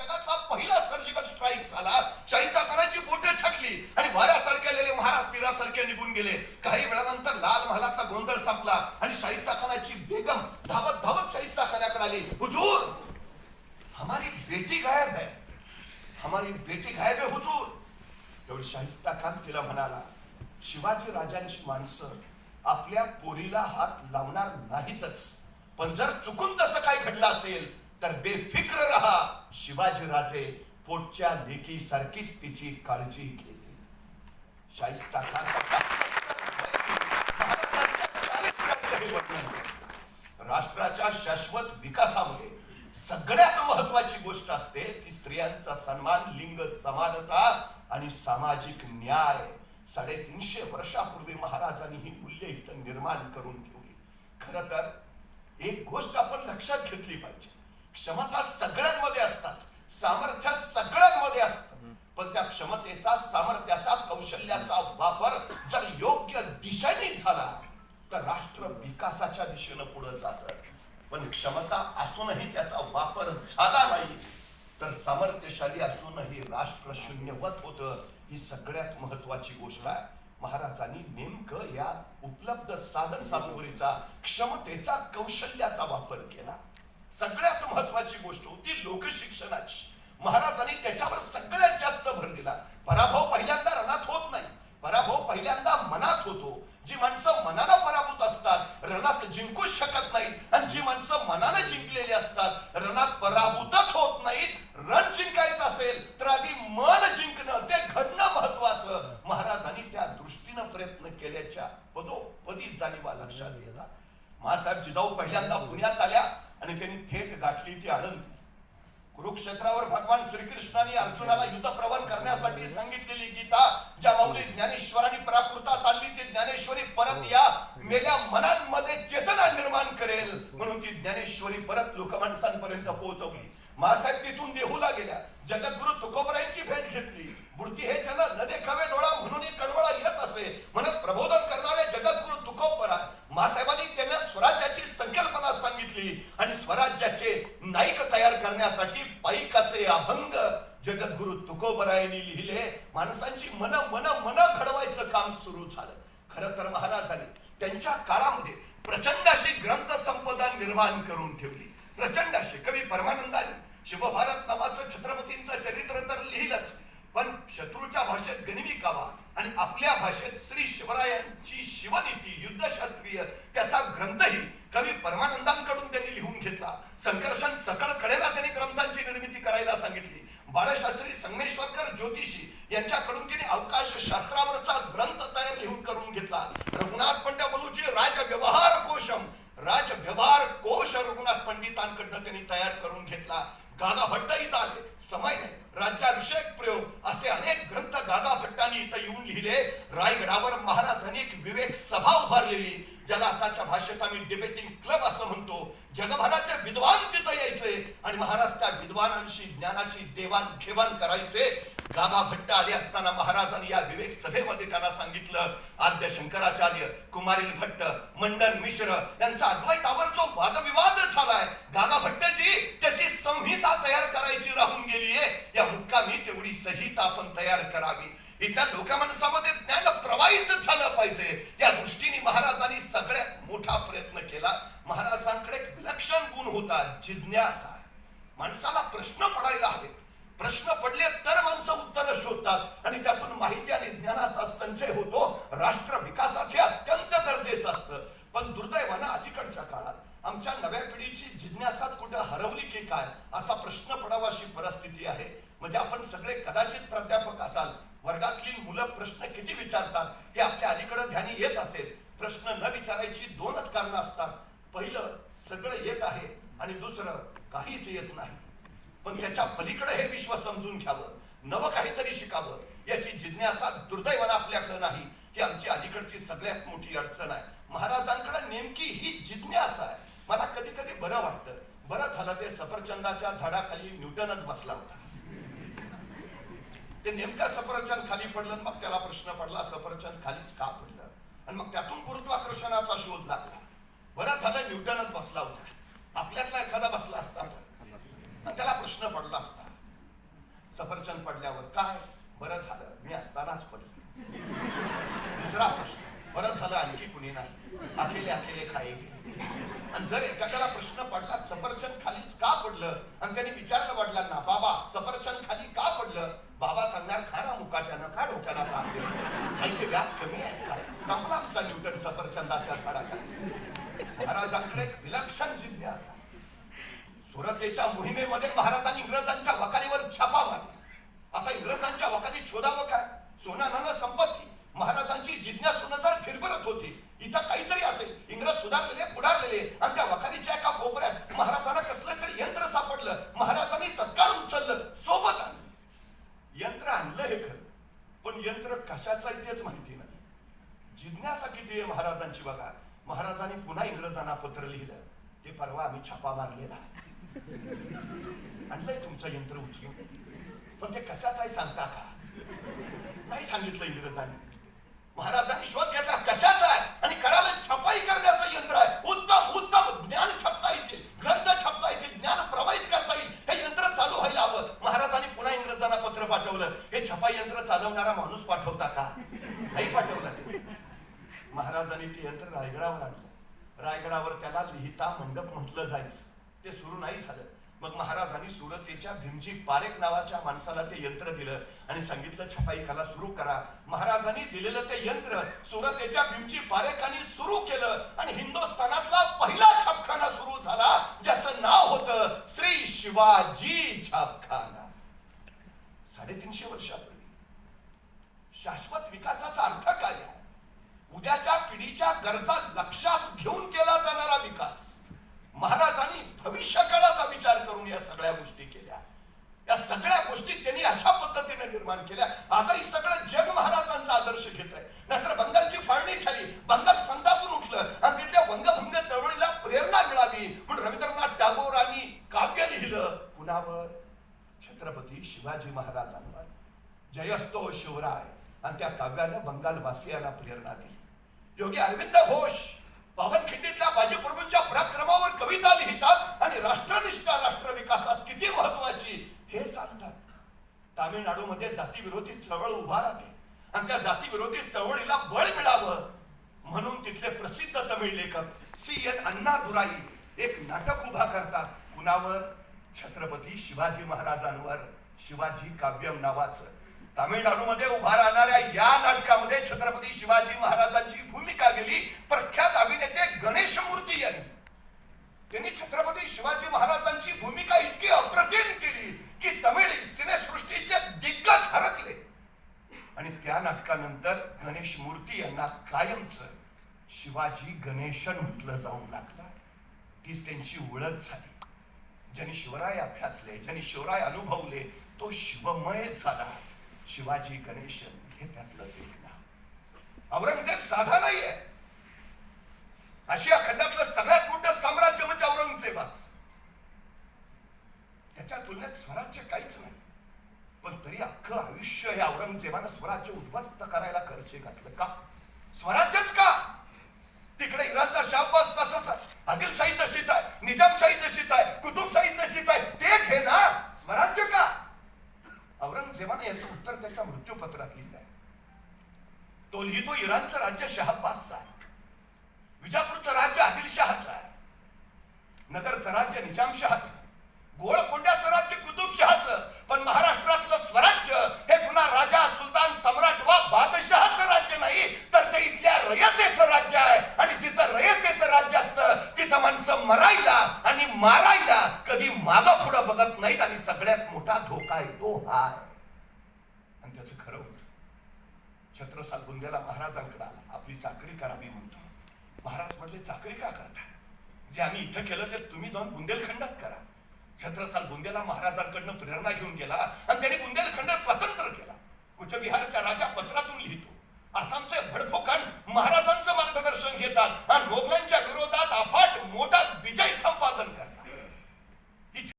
जगातला पहिला surgical strike झाला. शाहिस्ताखानाची बोटे छटली आणि वाऱ्यासारखे आलेले महाराज तीरासारखे निघून गेले. काही वेळानंतर लाल महालाचा गोंधळ संपला आणि शाहिस्ताखानाची बेगम धावत धावत शाहिस्ताखानाकडे आली. हुजूर हमारी बेटी गायब है. हमारी बेटी गायब है हुजूर. तेवढी शाहिस्ता खान तिला म्हणाला शिवाजी राजांची माणसं आपल्या पोरीला हात लावणार नाहीतच. पण जर चुकून तसं काय घडलं असेल तर बेफिक्र राहा. शिवाजी राजे पोटच्या लेकी सारखीच तिची काळजी घेते शाहिस्ता राष्ट्राच्या शाश्वत विकासामध्ये सगळ्यात महत्वाची गोष्ट असते ती स्त्रियांचा सन्मान लिंग समानता आणि सामाजिक न्याय. साडेतीनशे वर्षापूर्वी महाराजांनी ही मूल्य इथं निर्माण करून ठेवली. खर तर एक गोष्ट आपण लक्षात घेतली पाहिजे. क्षमता सगळ्यांमध्ये असतात. सामर्थ्य सगळ्यांमध्ये असत. पण त्या क्षमतेचा सामर्थ्याचा कौशल्याचा वापर जर योग्य दिशेने झाला तर राष्ट्र विकासाच्या दिशेनं पुढे जात. पण क्षमता असूनही त्याचा वापर झाला नाही तर सामर्थ्यशाली असूनही राष्ट्र शून्यवत होत ही सगळ्यात महत्वाची गोष्ट आहे. महाराजांनी नेमकं या उपलब्ध साधन सामुग्रीचा क्षमतेचा कौशल्याचा वापर केला. सगळ्यात महत्वाची गोष्ट होती लोकशिक्षणाची. महाराजांनी त्याच्यावर सगळ्यात जास्त भर दिला. पराभव पहिल्यांदा रणात होत नाही. पराभव पहिल्यांदा मनात होतो. जी माणसं मनानं पराभूत असतात रणात जिंकू शकत नाहीत आणि जी माणसं मनानं जिंकलेली असतात रणात पराभूतच होत नाहीत. रण जिंकायचं असेल तर आधी मन जिंकणं ते घडणं महत्वाचं महाराजांनी त्या दृष्टीनं प्रयत्न केल्याच्या पदोपदी जाणीवा लक्षात येतात महासाहेब जिजाऊ पहिल्यांदा पुण्यात आल्या. आणि त्यांनी थेट गाठली ती आनंद कुरुक्षेत्रावर भगवान श्रीकृष्णाने अर्जुनाला युद्ध प्रवण करण्यासाठी सांगितलेली गीता ज्या माऊली ज्ञानेश्वरांनी प्राकृतात आणली ती ज्ञानेश्वरी परत या मेल्या मनांमध्ये चेतना निर्माण करेल म्हणून ती ज्ञानेश्वरी परत लोकमाणसांपर्यंत पोहोचवली. मासाहेब तिथून देहूला गेल्या. जगद्गुरु तुकोबरायांची भेट घेतली. मूर्ती हे जन न देखावे डोळा म्हणून एक कळवळा येत असे म्हणत प्रबोधन करणारे जगद्गुरु तुकोबरा मासाहेबांनी त्यांना स्वराज्याची संकल्पना सांगितली आणि स्वराज्याचे नाईक तयार करण्यासाठी पाईकाचे अभंग जगद्गुरु तुकोबरायांनी लिहिले. माणसांची मन मन मन घडवायचं काम सुरू झालं. खरं तर महाराजांनी त्यांच्या काळामध्ये प्रचंड अशी ग्रंथ संपदा निर्माण करून ठेवली. प्रचंड अशी. कवी परमानंदाने शिवभारत नावाचं छत्रपतींचं चरित्र तर लिहिलंच. पण शत्रूच्या भाषेत गणवी कावा आणि आपल्या भाषेत श्री शिवरायांची शिवनीती युद्धशास्त्रीय त्याचा ग्रंथही कवी परमानंदांकडून त्यांनी लिहून घेतला. संकर्षण सकळ कडेला त्यांनी ग्रंथांची निर्मिती करायला सांगितली. बाळशास्त्री संगमेश्वरकर ज्योतिषी यांच्याकडून त्यांनी अवकाश शास्त्रावरचा ग्रंथ तयार लिहून करून घेतला. रघुनाथ पंड्या बलूची राज व्यवहार कोशम. राज व्यवहार कोश रघुनाथ पंडितांकडनं त्यांनी तयार करून घेतला. गागा भट्ट इथं आले. समय राज्याभिषेक प्रयोग. असे अनेक ग्रंथ गागा भट्टांनी इथं येऊन लिहिले. रायगडावर महाराजांनी एक विवेक सभा उभारलेली. ज्याला आताच्या भाषेत आम्ही डिबेटिंग क्लब असं म्हणतो. जगभराचे विद्वान तिथं यायचे आणि महाराज त्या विद्वानांशी ज्ञानाची देवाणघेवाण करायचे. गागा भट्ट आले असताना महाराजांनी या विवेक सभेमध्ये त्यांना सांगितलं. आद्य शंकराचार्य कुमारील भट्ट मंडन मिश्र यांचा अद्वैतावर जो वादविवाद झालाय. गागा भट्टजी त्याची संहिता तयार करायची राहून गेलीये. या मुक्कामी तेवढी संहिता आपण तयार करावी. इथल्या लोकमानसामध्ये ज्ञान प्रवाहित झालं पाहिजे. या दृष्टीने महाराजांनी सगळ्यात मोठा प्रयत्न केला. महाराजांकडे एक विलक्षण गुण होता जिज्ञासा. माणसाला प्रश्न पडायला हवे प्रश्न पडले तर माणसं उत्तर शोधतात. आणि त्यातून माहिती आणि ज्ञानाचा संचय होतो. राष्ट्र विकासात हे अत्यंत गरजेचं असतं. पण दुर्दैवानं अलीकडच्या काळात आमच्या नव्या पिढीची जिज्ञासाच कुठं हरवली की काय असा प्रश्न पडावा अशी परिस्थिती आहे. म्हणजे आपण सगळे कदाचित प्राध्यापक असाल वर्गातली मुलं प्रश्न किती विचारतात हे आपल्या अलीकडे ध्यानी येत असेल. प्रश्न न विचारायची दोनच कारणं असतात. पहिलं सगळं येत आहे आणि दुसरं काहीच येत नाही. पण त्याच्या पलीकडे हे विश्व समजून घ्यावं नवं काहीतरी शिकावं याची जिज्ञासा दुर्दैवानं आपल्याकडे नाही. ही आमची अलीकडची सगळ्यात मोठी अडचण आहे. महाराजांकडे नेमकी ही जिज्ञासा आहे. मला कधी कधी बरं वाटतं. बरं झालं ते सफरचंदाच्या झाडाखाली न्यूटनच बसला होता. ते नेमका सफरचंद खाली पडलं मग त्याला प्रश्न पडला सफरचंद खालीच का पडलं? आणि मग त्यातून गुरुत्वाकर्षणाचा शोध लागला. बरं झालं न्यूटनच बसला होता. आपल्यातला एखादा बसला असता तर. त्याला प्रश्न पडला असता. सफरचंद पडल्यावर काय? बरं झालं मी असतानाच पडलो. दुसरा प्रश्न. बरं झालं आणखी कुणी नाही. अकेले अकेले खायगे आणि जर एखाद्याला प्रश्न पडला सफरचंद खालीच का पडलं? आणि त्यांनी विचारलं वडिलांना बाबा सफरचंद खाली का पडलं? बाबा सांगणार खा ना मुकाट्यानं खा डोक्याला पाहते काही व्याप कमी आहे का? संपला आमचा न्यूटन सफरचंदाच्या झाडाखाली महाराजांकडे एक विलक्षण जिज्ञासा. सुरतेच्या मोहिमेमध्ये महाराजांनी इंग्रजांच्या वकारीवर छापा मारला. आता इंग्रजांच्या वकारीत शोधावं काय? सोना नाणं संपत्ती. महाराजांची जिज्ञासून जर फिरभरत होती. इथं काहीतरी असेल. इंग्रज सुधारलेले पुढारलेले आणि त्या वखारीच्या एका कोपऱ्यात महाराजांना कसलं तरी यंत्र सापडलं. महाराजांनी तत्काळ उचललं. सोबत आणलं. यंत्र आणलं हे खरं. पण यंत्र कशाचं तेच माहिती नाही. जिज्ञासा किती आहे महाराजांची बघा. महाराजांनी पुन्हा इंग्रजांना पत्र लिहिलं. ते परवा आम्ही छापा मारलेला. आणलंय तुमचं यंत्र उचलून. पण ते कशाचं आहे सांगता का? नाही सांगितलं इंग्रजांनी. महाराजांनी शोध घेतला. कशाचा आहे? आणि कळालं छपाई करण्याचं यंत्र आहे. उत्तम उत्तम ज्ञान छापता येतील ग्रंथ छापता येतील ज्ञान प्रवाहित करता येईल. हे यंत्र चालू व्हायला हवं. महाराजांनी पुन्हा इंग्रजांना पत्र पाठवलं. हे छपाई यंत्र चालवणारा माणूस पाठवता का? नाही पाठवला ते. महाराजांनी ते यंत्र रायगडावर आणलं. रायगडावर त्याला लिहिता मंडप म्हटलं जायचं. ते सुरू नाही झालं. मग महाराजांनी सुरतेच्या भीमजी पारेख नावाच्या माणसाला ते यंत्र दिलं आणि सांगितलं छपाई कला सुरू करा. महाराजांनी दिलेलं ते यंत्र सुरतेच्या भीमजी पारेखांनी सुरू केलं आणि हिंदुस्थानातला पहिला छापखाना सुरू झाला ज्याचं नाव होतं श्री शिवाजी छापखाना. साडेतीनशे वर्षापूर्वी. शाश्वत विकासाचा अर्थ काय उद्याच्या पिढीच्या गरजा लक्षात घेऊन केला जाणारा विकास. महाराजांनी भविष्य काळाचा विचार करून या सगळ्या गोष्टी केल्या. या सगळ्या गोष्टी त्यांनी अशा पद्धतीने निर्माण केल्या. आजही सगळं जग महाराजांचा आदर्श घेत आहे. नंतर बंगालची फाळणी झाली. बंगाल संतापून उठलं. आणि तिथल्या वंगभंग चळवळीला प्रेरणा मिळाली म्हणून रवींद्रनाथ टागोरांनी काव्य लिहिलं कुणावर? छत्रपती शिवाजी महाराजांवर. जय असतो शिवराय. आणि त्या काव्यानं बंगालवासियांना प्रेरणा दिली. योगी अरविंद घोष. पावनखिंडीतल्या बाजीप्रभूंच्या पराक्रमावर कविता लिहितात आणि राष्ट्रनिष्ठा राष्ट्र विकासात किती महत्वाची हे सांगतात. तामिळनाडूमध्ये जातीविरोधी चळवळ उभा राहते आणि त्या जातीविरोधी चळवळीला बळ मिळावं म्हणून तिथले प्रसिद्ध तमिळ लेखक सी एन अण्णा दुराई एक नाटक उभा करतात. कुणावर? छत्रपती शिवाजी महाराजांवर. शिवाजी काव्यम नावाचं. तामिळनाडूमध्ये उभा राहणाऱ्या या नाटकामध्ये छत्रपती शिवाजी महाराजांची भूमिका गेली. प्रख्यात अभिनेते गणेश मूर्ती यांनी. त्यांनी छत्रपती शिवाजी महाराजांची भूमिका इतकी अप्रतिम केली की तमिळ सिनेसृष्टीचे दिग्गज हरकले. आणि त्या नाटकानंतर गणेश मूर्ती यांना कायमच शिवाजी गणेशन म्हटलं जाऊ लागलं. तीच त्यांची ओळख झाली. ज्यांनी शिवराय अभ्यासले ज्यांनी शिवराय अनुभवले तो शिवमय झाला. शिवाजी गणेश हे त्यातलंच एक नाव. औरंगजेब साधा नाहीये. आशिया खंडातलं सगळ्यात मोठं साम्राज्य म्हणजे औरंगजेबाच. त्याच्या तुलनेत स्वराज्य काहीच नाही. पण तरी अख्खं आयुष्य हे औरंगजेबानं स्वराज्य उद्ध्वस्त करायला खर्च घातलं का? स्वराज्यच का? तिकडे इराणचा शाहबाज तसंच आहे आदिलशाही तशीच आहे निजामशाही तशीच आहे कुतुबशाही तशीच आहे. ते घे ना स्वराज्य का? सेवाने याचं उत्तर त्याच्या मृत्यूपत्रात लिहिलं आहे तो लिहितो इराणचं राज्य शहाबाजचं आहे. विजापूरचं राज्य आदिलशहाचं आहे. नगरचं राज्य निजामशहाचं गोळकोंड्याचं राज्य कुतुबशहाचं पण महाराष्ट्रातलं स्वराज्य हे पुन्हा राजा सुलतान सम्राट वा बादशहाचं राज्य नाही तर ते इथल्या रयतेचं राज्य आहे. आणि जिथं रयतेचं राज्य असतं तिथं माणसं मरायला आणि मारायला कधी मागं पुढं बघत नाहीत आणि सगळ्यात मोठा धोका आहे तो हा आहे. छत्रसाल बुंद्याला महाराजांकडे आला. आपली चाकरी करावी म्हणतो. महाराज म्हटले चाकरी का करता? जे आम्ही इथं केलं ते तुम्ही जाऊन बुंदेलखंडात करा. छत्रसाल बुंदेला महाराजांकडनं प्रेरणा घेऊन गेला आणि त्याने बुंदेलखंड स्वतंत्र केला. कुचबिहारच्या राजा पत्रातून लिहितो आसामचे भडफोकांड महाराजांचं मार्गदर्शन घेतात आणि मोगलांच्या विरोधात अफाट मोठा विजय संपादन करतात.